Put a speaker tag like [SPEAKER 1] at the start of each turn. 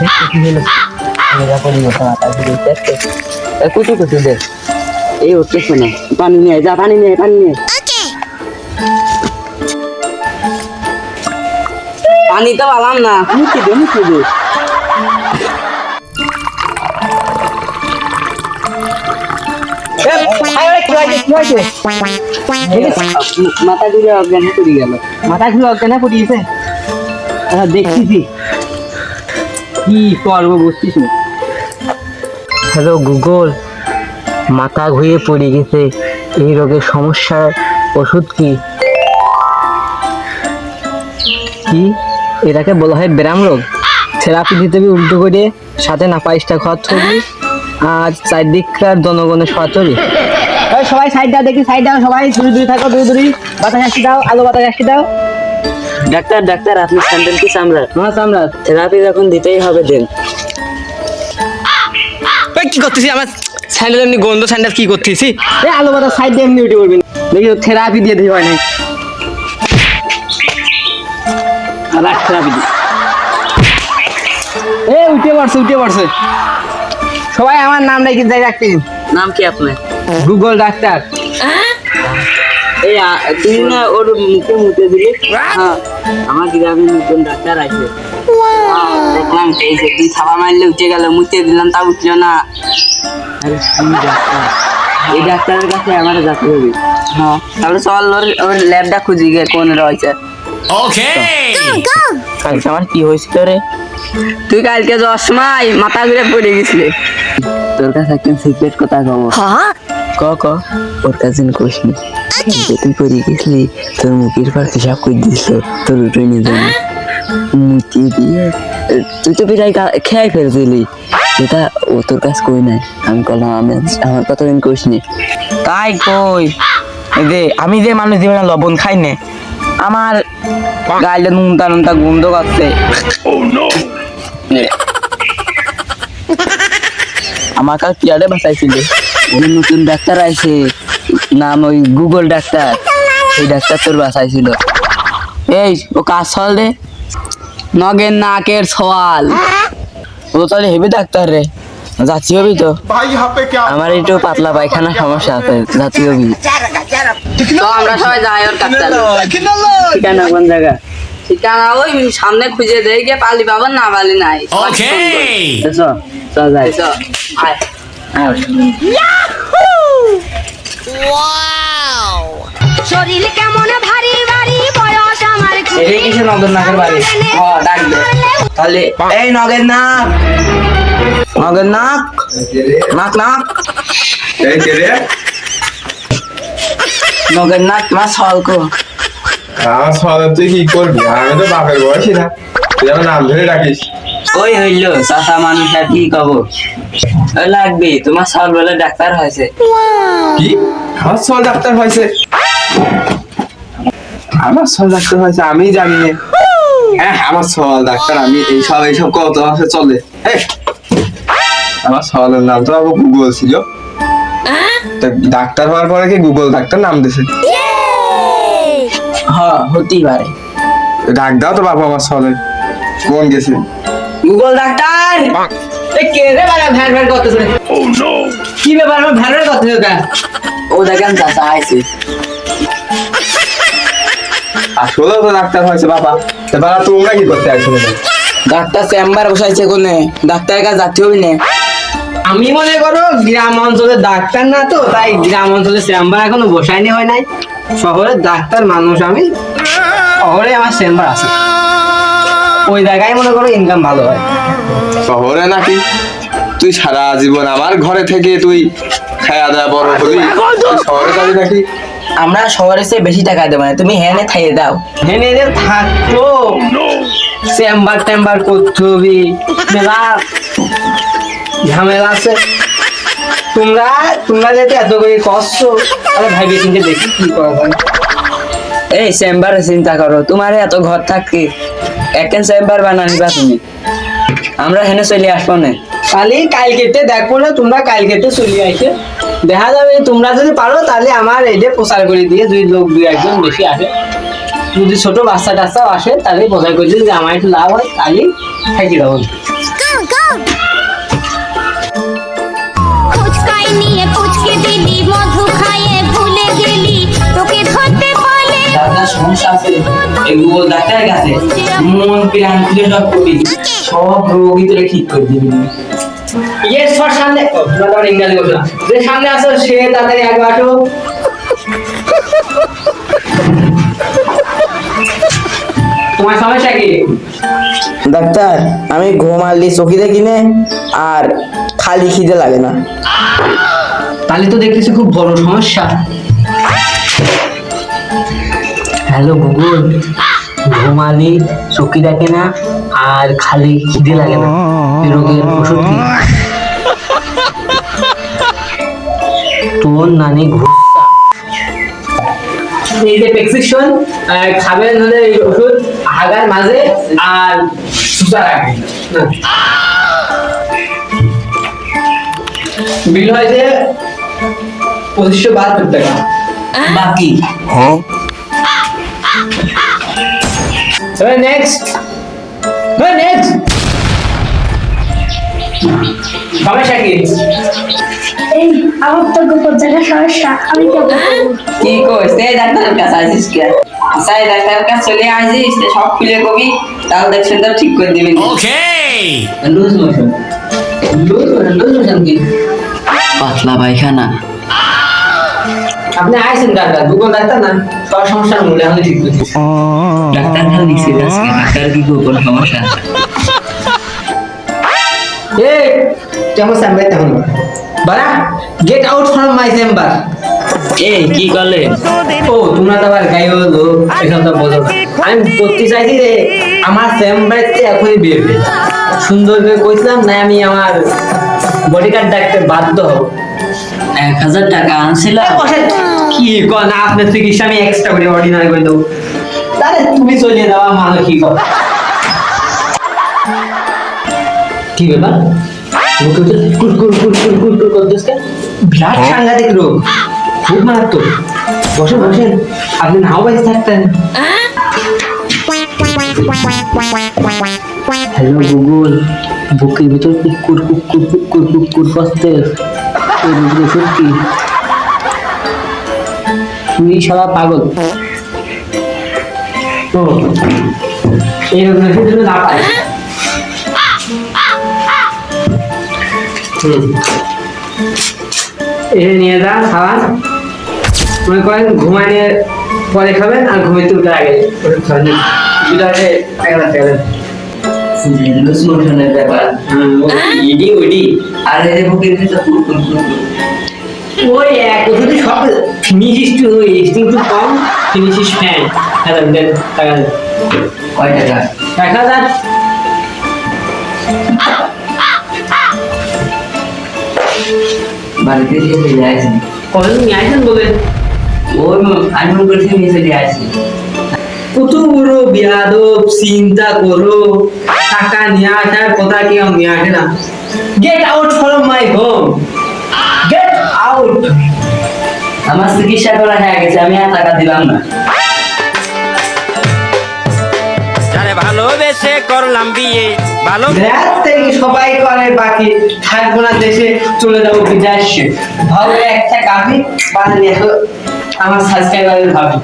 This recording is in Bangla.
[SPEAKER 1] দেখতে কি হলো? মেয়েরা পড়ে গেছে মাথা ঘুরে দেখতে। কুচু কুচু দে। এই উঠতে শুনে। পানি নিয়ে যা পানি নিয়ে আয়, পানি নিয়ে পানি তো পালাম না। মুখে দে মুখে দে? মাথা ঘুরে অজ্ঞান পড়ে গেল। মাথা ঘুরে অজ্ঞান পড়ে গেছে আচ্ছা, দেখতেছি কি করব বুঝছিস না? হ্যালো গুগল মাথা ঘুরিয়ে পড়ে গেছে। এই রোগের সমস্যার ওষুধ কি? কি? এটাকে বলা হয় ব্যায়াম রোগ। থেরাপি দিতে হবে উল্টো করে সাথে না পায়েসটা খরচ করবি আর চারদিককার জনগণের সরাসরি সবাই সাইড দাও দেখি সাইড দাও সবাই দূরে দূরে থাকো দূরে দূরে। বাতাস আসি দাও আলো বাতাস আসি দাও। ডাক্তার ডাক্তার আপনি স্যান্ডেল কি চামড়া হ্যাঁ চামড়া থেরাপি যখন দিতেই হবে দেন।
[SPEAKER 2] এই কি করতেছি আমার স্যান্ডেল এমনি গন্ধ স্যান্ডেল কি করতেছি
[SPEAKER 1] এই আলো বাতাস সাইড দিয়ে এমনি উঠে পড়বি। দেখি থেরাপি দিয়ে দিই হয় নাই। রাখ থেরাপি দি এ উঠে পড়ছে উঠে পড়ছে। সবাই আমার নাম রেখে যাই রাখতে
[SPEAKER 2] নাম কি আপনার?
[SPEAKER 1] গুগল ডাক্তার।
[SPEAKER 2] এই তুমি না ওর মুখে মুখে দিলি? হ্যাঁ। আমার গ্রামে নতুন ডাক্তার আছে। হ্যাঁ, দেখলাম এই যে তুই থাবা মারলে উঠে গেল মুতে দিলাম তা উঠল না। আরে কি ডাক্তার? এই ডাক্তারের কাছে আমার যেতে হবে। হ্যাঁ তাহলে চল ওর ওর ল্যাবটা খুঁজি গে কোন রয়েছে।
[SPEAKER 1] কালকে আমার কি হয়েছিল রে
[SPEAKER 2] তুই কালকে সময় মাথা ঘুরে পড়ে গেছিলি। তোর কাছে একটা সিক্রেট কথা কব। ক ক ওর তুই পড়ে গেছিলি তোর মুখের পর হিসাব করে দিছিল তোর উঠে নিয়ে যাবি। মুতি দিয়ে তুই তো পিঠাই খেয়াই ফেলছিলি এটা ও তোর কাছে কই নাই। আমি বললাম আমি আমার কথা দিন কোশ নি।
[SPEAKER 1] তাই কই? যে আমি যে মানুষ জীবনে লবণ খাই না আমার গাইলে নুনতা নুনতা গন্ধ করছে। আমার কাল পিয়ারে বাঁচাইছিল।
[SPEAKER 2] ওই নতুন ডাক্তার আছে নাম ওই গুগল ডাক্তার। সেই ডাক্তার তোর বাসায় ছিল।
[SPEAKER 1] এই ও কাজ চল রে
[SPEAKER 2] নগের নাকের সোয়াল
[SPEAKER 1] ও তাহলে হেবি ডাক্তার রে। যাচ্ছি হবি তো। আমার একটু পাতলা পায়খানা সমস্যা আছে যাচ্ছি হবি।
[SPEAKER 2] তো আমরা সবাই যাই ওর ডাক্তার ঠিকানা কোন জায়গা? ঠিকানা ওই সামনে খুঁজে দেয় গিয়ে পালি পাবেন না পালি নাই। ওকে চল যাই। চল আয়। Yahoo!
[SPEAKER 3] শরীর কেমন ভারী ভারী বয়স আমার
[SPEAKER 1] এই কিসে নগর নাকের বাড়ি? হ ডাক দে। তাহলে এই নগের নাক নগের নাক নাক নাক।
[SPEAKER 4] এই তেরে
[SPEAKER 1] নগের নাক তোমার সলকো
[SPEAKER 4] আমার সদর তুই কি করবি? আমি তো বাপের বয়সী না। তুই আমার নাম ধরে ডাকিস।
[SPEAKER 1] ওই হইল চাষা মানুষ আর কি কব? লাগবে তোমার সল বলে ডাক্তার হয়েছে।
[SPEAKER 4] কি? আমার সল ডাক্তার হয়েছে। আমার সল ডাক্তার হয়েছে আমি জানি না। হ্যাঁ আমার সল ডাক্তার আমি এইসব এইসব কত আছে চলে। আমার সলের নাম তো আবার গুগল ছিল। ডাক্তার হওয়ার পরে কি গুগল ডাক্তার নাম দিছে?
[SPEAKER 1] হ হতেই পারে।
[SPEAKER 4] ডাক দাও তো বাবা আমার সলের কোন গেছে?
[SPEAKER 1] Google doctor! কে রে বাবা ভ্যান ভ্যান করতেছে? কি ব্যাপার আমার ভ্যান ভ্যান করতেছে কেন ও দেখেন আইছে
[SPEAKER 4] আসলে তো ডাক্তার হয়েছে বাবা। তা বাবা তোমরা কি করতে আসলে?
[SPEAKER 1] ডাক্তার চেম্বার বসাইছে কোনে? ডাক্তারের কাছে যাচ্ছি হবি না? আমি মনে করো গ্রাম অঞ্চলে ডাক্তার না তো তাই গ্রাম অঞ্চলে চেম্বার এখনও বসাইনি হয় নাই। শহরের ডাক্তার মানুষ আমি শহরে আমার চেম্বার আছে। ওই জায়গায় মনে করো ইনকাম ভালো হয়।
[SPEAKER 4] শহরে নাকি? তুই সারা জীবন আমার ঘরে থেকে তুই খায়া দাওয়া বড় হলি শহরে যাবি নাকি?
[SPEAKER 1] আমরা শহরে সে বেশি টাকা দেবো না। তুমি হেনে খাইয়ে দাও। হেনে যে থাকতো চেম্বার টেম্বার করতে হবে। মেলা ঝামেলা আছে। তোমরা তোমরা যেতে এত করে কষ্ট আরে ভাইবে চিন্তে দেখি কি করা যায়। এই চেম্বারে চিন্তা করো। তোমার এত ঘর থাকে। একখান চেম্বার বানা নিবা তুমি? আমরা হেনে চলে আসব না। খালি কালকেটে দেখব না তোমরা কালকেটে চলে আসে দেখা যাবে তোমরা যদি পারো তাহলে আমার এটা প্রচার করে দিয়ে দুই লোক দুই একজন বেশি আসে। যদি ছোট বাচ্চা টাচ্চাও আসে তাহলে প্রচার করে যে আমার একটু লাভ হয় কালি থাকি যাব সমস্যা আছে। এগুলো ডাক্তারের কাছে মন প্রাণ খুলে সব করে। সব রোগী তোরে ঠিক করে দিবি। ইয়ে সর সামনে। ও, তোমরা ইংরাজি যে সামনে আসো সে তাড়াতাড়ি আগে আসো। তোমার সমস্যা কি?
[SPEAKER 2] ডাক্তার আমি ঘুমালি চকি দেখি নে আর খালি খিদে লাগে না।
[SPEAKER 1] তাহলে তো দেখতেছি খুব বড় সমস্যা। হ্যালো গুগল ঘুমালি চোখে দেখে না আর খালি খিদে লাগে না। এই রোগের ওষুধ কি? তোর নানি এই যে প্রেসক্রিপশন খাবেন হলে এই ওষুধ হাগার মাঝে আর সুতার আগে বিল হয়েছে পঁচিশশো বাহাত্তর টাকা। বাকি। নেক্সট নেক্সট সমস্যা কি
[SPEAKER 5] এই আমার তো গোপন জায়গা সমস্যা। আমি?
[SPEAKER 2] কি কইস? এই ডাক্তারের কাছে আসিস কে? সাই ডাক্তারের কাছে চলে আসিস তো সব খুলে কবি। তাহলে দেখছেন তো ঠিক করে দিবি।
[SPEAKER 1] Loose motion loose motion loose motion কি?
[SPEAKER 2] পাতলা পায়খানা।
[SPEAKER 1] আপনি আইছেন ডাক্তার না? সব সমস্যার মূলে আমি ঠিক করছি
[SPEAKER 2] ডাক্তার খালি ডাক্তার কি গোপন সমস্যা
[SPEAKER 1] এই কেমন সামনে তেমন বারা get out from my chamber
[SPEAKER 2] এই কি করলে?
[SPEAKER 1] ও তোমরা তো আবার গাই হলো এসব তো না। আমি করতে চাইছি যে আমার চেম্বারতে এখনই বের হয়ে সুন্দর করে কইছিলাম না আমি আমার বডিগার্ড ডাকতে বাধ্য হব।
[SPEAKER 2] এক হাজার টাকা আনছিল
[SPEAKER 1] কি কর না আপনার চিকিৎসা আমি এক্সট্রা করে অর্ডিনারি করে দেবো তাহলে তুমি চলে যাওয়া মানুষ কি কর কি ব্যাপার বিরাট সাংঘাতিক রোগ খুব মারাত্মক বসেন আপনি নাও বাজে থাকতেন হ্যালো গুগল বুকের ভিতর কুকুর কুকুর কুকুর কুকুর করতে ওষুধ তুই পাগল? ও, এই রোগের তুমি না পাই নিয়ে যা খাওয়ান মনে করেন ঘুমাইয়ে পরে খাবেন আর ঘুমাইতে উঠে আগে। ওষুধ খাবেন দুটো আগে একলা
[SPEAKER 2] মোশনের ব্যাপার
[SPEAKER 1] ইডি
[SPEAKER 2] আর এই কুর।
[SPEAKER 1] ওই এক ওষুধে সব ফিনিশ একটু একটু কম ফিনিশ ফ্যান টাকা
[SPEAKER 2] কয় টাকা
[SPEAKER 1] এক হাজার
[SPEAKER 2] বাড়িতে দিয়ে চলে আসি
[SPEAKER 1] কখন নিয়ে আসেন বলেন
[SPEAKER 2] ওই আমি করছি নিয়ে চলে আসি
[SPEAKER 1] কত বড় বিয়াদব চিন্তা করো। টাকা নিয়ে আসার কথা কেউ নিয়ে আসে না। Get out from my home get out
[SPEAKER 2] আমার চিকিৎসা করা হয়ে গেছে আমি আর টাকা দিলাম না।
[SPEAKER 6] ভালোবেসে করলাম বিয়ে ভালো
[SPEAKER 1] থেকে সবাই করে বাকি থাকব না দেশে চলে যাব বিদেশে। ভালো একটা কাপি বানিয়ে আমার সাবস্ক্রাইবারের ভাবি।